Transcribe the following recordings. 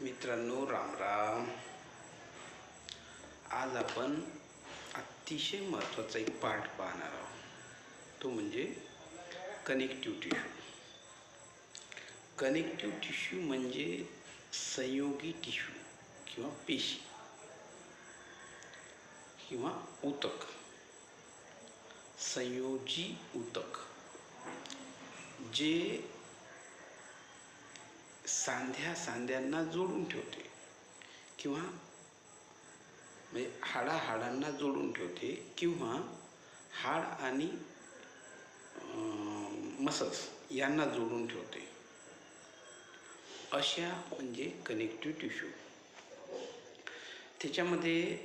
मित्रांनो राम राम. आज आपण अतिशय महत्त्वाचा एक पार्ट पाहणार आहोत. तो म्हणजे कनेक्टिव्ह टिश्यू कनेक्टिव्ह टिश्यू म्हणजे संयोगी टिश्यू किंवा पेशी किंवा ऊतक संयोजी ऊतक जे सांध्या सांध्यांना जोडून ठेवते. किंवा म्हणजे हाडा हाडांना जोडून ठेवते. किंवा हाड आणि मसल्स यांना जोडून ठेवते. अशा म्हणजे कनेक्टिव्ह टिश्यू त्याच्यामध्ये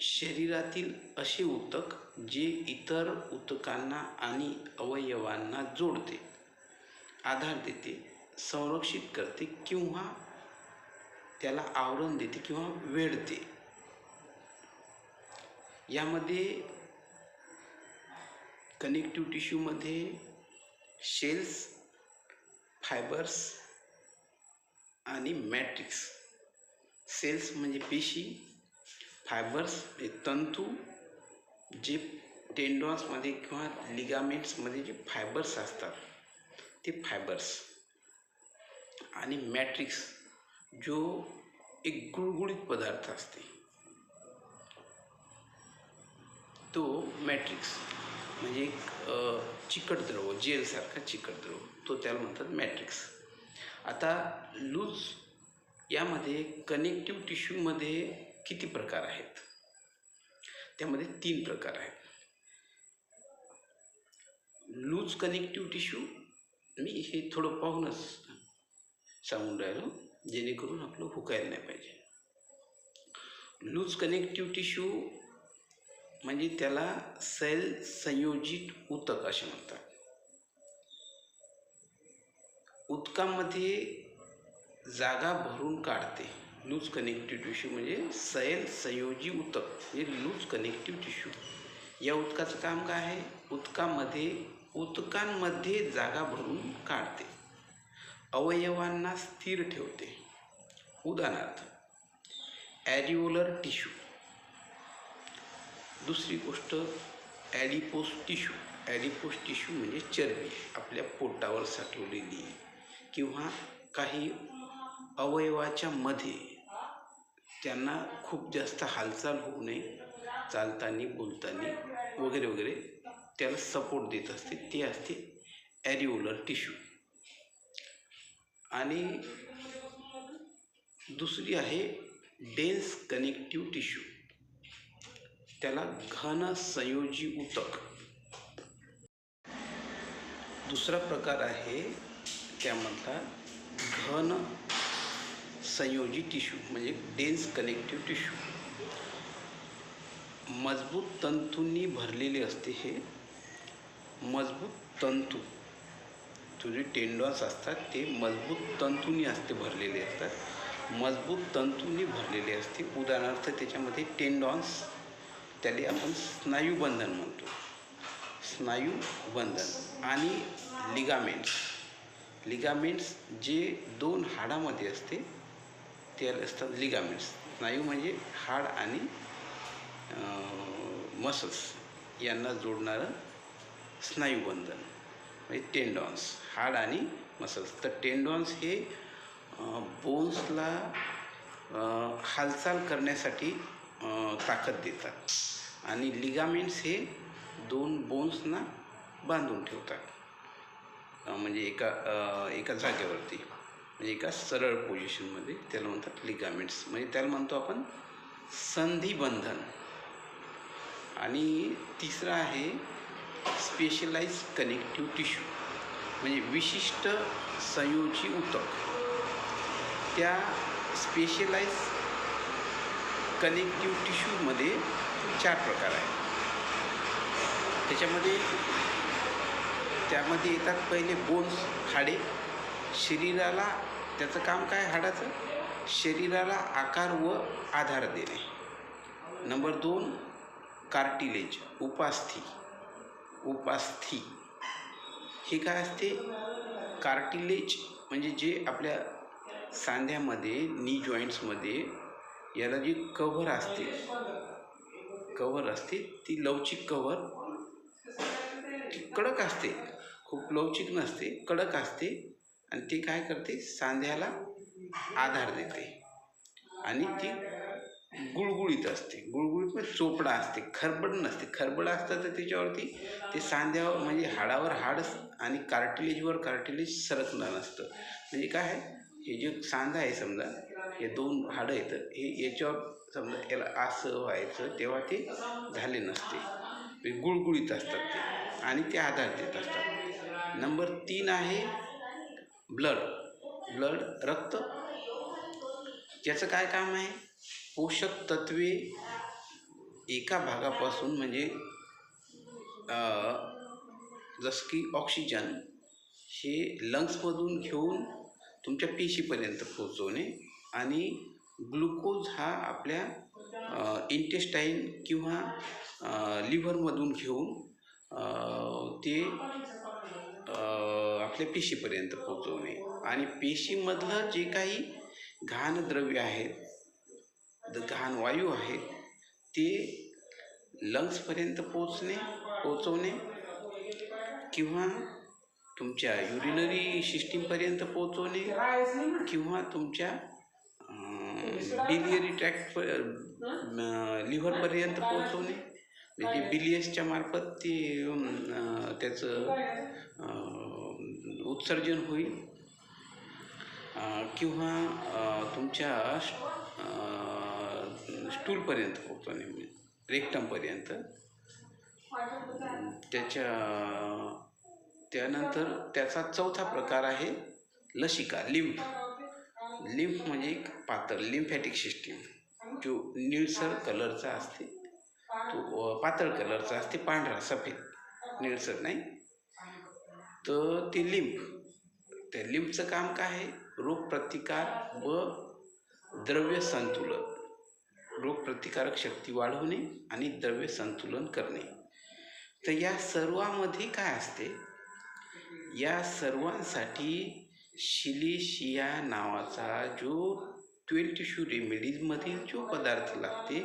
शरीरातील असे ऊतक जे इतर ऊतकांना आणि अवयवांना जोडते. आधार देते संरक्षित करते किंवा त्याला आवरण देते किंवा वेढते यामध्ये कनेक्टिव्ह टिश्यूमध्ये शेल्स फायबर्स आणि मॅट्रिक्स सेल्स म्हणजे पेशी फायबर्स म्हणजे तंतू जे टेंडॉन्समध्ये किंवा लिगामेंट्समध्ये जे फायबर्स असतात. ते फायबर्स आणि मॅट्रिक्स जो एक गुळगुळीत पदार्थ असते. तो मॅट्रिक्स म्हणजे एक चिकट द्रव जेलसारखा चिकट द्रव. तो त्याला म्हणतात मॅट्रिक्स आता लूज यामध्ये कनेक्टिव्ह टिश्यूमध्ये किती प्रकार आहेत? त्यामध्ये तीन प्रकार आहेत. लूज कनेक्टिव्ह टिश्यू मी हे थोडं पाहूनच सांगून राहिलो जेणेकरून आपलं हुकायला नाही पाहिजे. लूज कनेक्टिव्ह टिश्यू म्हणजे त्याला सेल संयोजित ऊतक असे म्हणतात. उदकामध्ये जागा भरून काढते. लूज कनेक्टिव्ह टिश्यू म्हणजे सैल संयोजी ऊतक म्हणजे लूज कनेक्टिव्ह टिश्यू या उदकाचं काम काय आहे? उदकामध्ये उतकांमध्ये जागा भरून काढते. अवयवांना स्थिर ठेवते. उदाहरणार्थ ॲरिओलर टिश्यू. दुसरी गोष्ट ॲडिपोस टिश्यू. ॲडिपोस टिश्यू म्हणजे चरबी आपल्या पोटावर साठवलेली किंवा काही अवयवाच्या मध्ये त्यांना खूप जास्त हालचाल होऊ नये चालताना बोलताना वगैरे वगैरे त्याला सपोर्ट देत असते. ते असते ॲरिओलर टिश्यू आणि दुसरी आहे डेन्स कनेक्टिव्ह टिश्यू त्याला घन संयोजी ऊतक. दुसरा प्रकार आहे त्यामधला घन संयोजी टिश्यू म्हणजे डेन्स कनेक्टिव्ह टिश्यू मजबूत तंतूंनी भरलेले असते हे मजबूत तंतू. तुझे टेंडॉन्स असतात ते मजबूत तंतूंनी असते भरलेले असतात. मजबूत तंतूंनी भरलेले असते. उदाहरणार्थ त्याच्यामध्ये टेंडॉन्स त्याला आपण स्नायूबंधन म्हणतो. स्नायूबंधन आणि लिगामेंट्स लिगामेंट्स जे दोन हाडामध्ये असते ते असतात लिगामेंट्स स्नायू म्हणजे हाड आणि मसल्स यांना जोडणारं स्नायूबंधन म्हणजे टेंडॉन्स हाड आणि मसल्स तर टेंडॉन्स हे बोन्सला हालचाल करण्यासाठी ताकद देतात. आणि लिगामेंट्स हे दोन बोन्सना बांधून ठेवतात. म्हणजे एका एका जागेवरती. म्हणजे एका सरळ पोझिशनमध्ये त्याला म्हणतात लिगामेंट्स म्हणजे त्याला म्हणतो आपण संधिबंधन. आणि तिसरं आहे स्पेशलाइज कनेक्टिव्ह टिश्यू म्हणजे विशिष्ट संयोजी उतक. त्या स्पेशलाइज कनेक्टिव्ह टिश्यूमध्ये चार प्रकार आहेत. त्याच्यामध्ये त्यामध्ये येतात पहिले बोन्स हाडे. शरीराला त्याचं काम काय हाडाचं? शरीराला आकार व आधार देणे. नंबर दोन कार्टिलेज उपास्थी. उपास्थी. हे काय असते? कार्टिलेज म्हणजे जे आपल्या सांध्यामध्ये नी जॉईंट्समध्ये याला जी कव्हर असते. कव्हर असते ती लवचिक कव्हर ती कडक असते. खूप लवचिक नसते कडक असते आणि ती काय करते? सांध्याला आधार देते. आणि ती गुळगुळीत असते. गुळगुळीत म्हणजे चोपडा असते. खरबड नसते. खरबड असतं तर त्याच्यावरती ते सांध्यावर म्हणजे हाडावर हाड आणि कार्टिलेजवर कार्टिलेज सरकणार नसतं. म्हणजे काय आहे? हे जे सांधा आहे समजा हे दोन हाडं आहेत हे याच्यावर समजा याला असं व्हायचं तेव्हा ते झाले नसते. हे गुळगुळीत असतात ते आणि ते आधार देत असतात. नंबर तीन आहे ब्लड. ब्लड रक्त. याचं काय काम आहे? पोषक तत्वे एका भागापासून म्हणजे जसं की ऑक्सिजन हे लंग्समधून घेऊन तुमच्या पेशीपर्यंत पोचवणे आणि ग्लुकोज हा आपल्या इंटेस्टाईन किंवा लिव्हरमधून घेऊन ते आपल्या पेशीपर्यंत पोचवणे आणि पेशीमधलं जे काही घाणद्रव्य आहेत द घाण वायू आहे ते लंग्सपर्यंत पोचणे पोचवणे किंवा तुमच्या युरिनरी सिस्टीमपर्यंत पोचवणे किंवा तुमच्या बिलियरी ट्रॅक्ट लिव्हरपर्यंत पोचवणे म्हणजे बिलियसच्या मार्फत ते त्याचं उत्सर्जन होईल. किंवा तुमच्या स्टूलपर्यंत पोहोचतो नेहमी. रेक्टमपर्यंत त्याच्या त्यानंतर त्याचा चौथा प्रकार आहे लसिका लिम्फ. लिम्फ म्हणजे एक पातळ लिम्फॅटिक सिस्टीम. जो निळसर कलरचा असते. तो पातळ कलरचा असते पांढरा सफेद. निळसर नाही. तर ते लिंफ त्या लिंफचं काम काय आहे? रोगप्रतिकार व द्रव्य संतुलन रोगप्रतिकारक शक्ती वाढवणे आणि द्रव्य संतुलन करणे. तर या सर्वामध्ये काय असते? या सर्वांसाठी शिलिशिया नावाचा जो ट्वेल टिश्यू रेमेडीजमधील जो पदार्थ लागते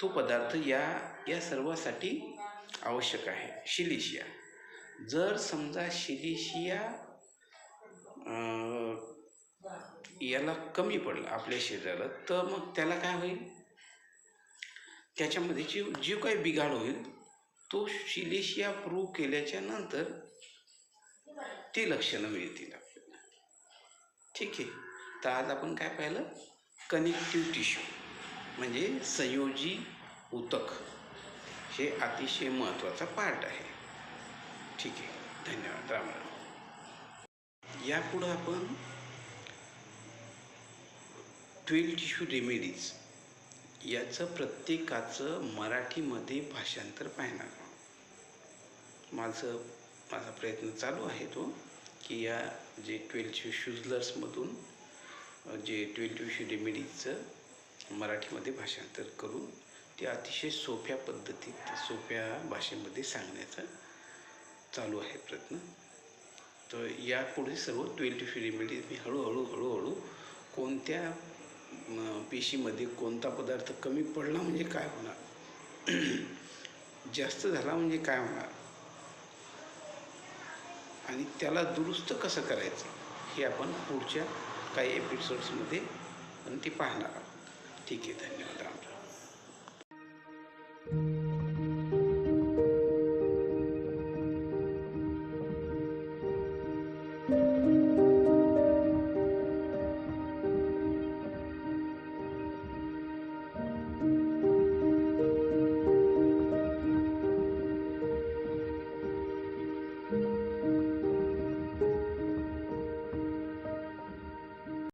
तो पदार्थ या या सर्वासाठी आवश्यक आहे. शिलिशिया. जर समजा शिलिशिया याला कमी पडलं आपल्या शरीराला तर मग त्याला काय होईल? त्याच्यामध्ये जे जी काही बिघाड होईल तो शिलेशिया प्रूव्ह केल्याच्यानंतर ते लक्षणं मिळतील आपल्याला. ठीक आहे? तर आज आपण काय पाहिलं? कनेक्टिव्ह टिश्यू म्हणजे संयोजी उतक. हे अतिशय महत्त्वाचा पार्ट आहे. ठीक आहे? धन्यवाद. राम राम. यापुढं आपण ट्वेल टिश्यू रेमेडीज याचं प्रत्येकाचं मराठीमध्ये भाषांतर पाहणार. माझं माझा प्रयत्न चालू आहे तो की या जे ट्वेल्थ टिश्यूजलर्समधून अ, जे ट्वेल्व टिश्यू रेमेडीजचं मराठीमध्ये भाषांतर करून ते अतिशय सोप्या पद्धतीत सोप्या भाषेमध्ये सांगण्याचा चालू आहे प्रयत्न. तर यापुढे सर्व ट्वेल्थ टिश्यू रेमेडीज मी हळूहळू हळूहळू कोणत्या पेशीमध्ये कोणता पदार्थ कमी पडला म्हणजे काय होणार? जास्त झाला म्हणजे काय होणार? आणि त्याला दुरुस्त कसं करायचं? हे आपण पुढच्या काही एपिसोड्समध्ये पण ते पाहणार आहोत. ठीक आहे धन्यवाद. राम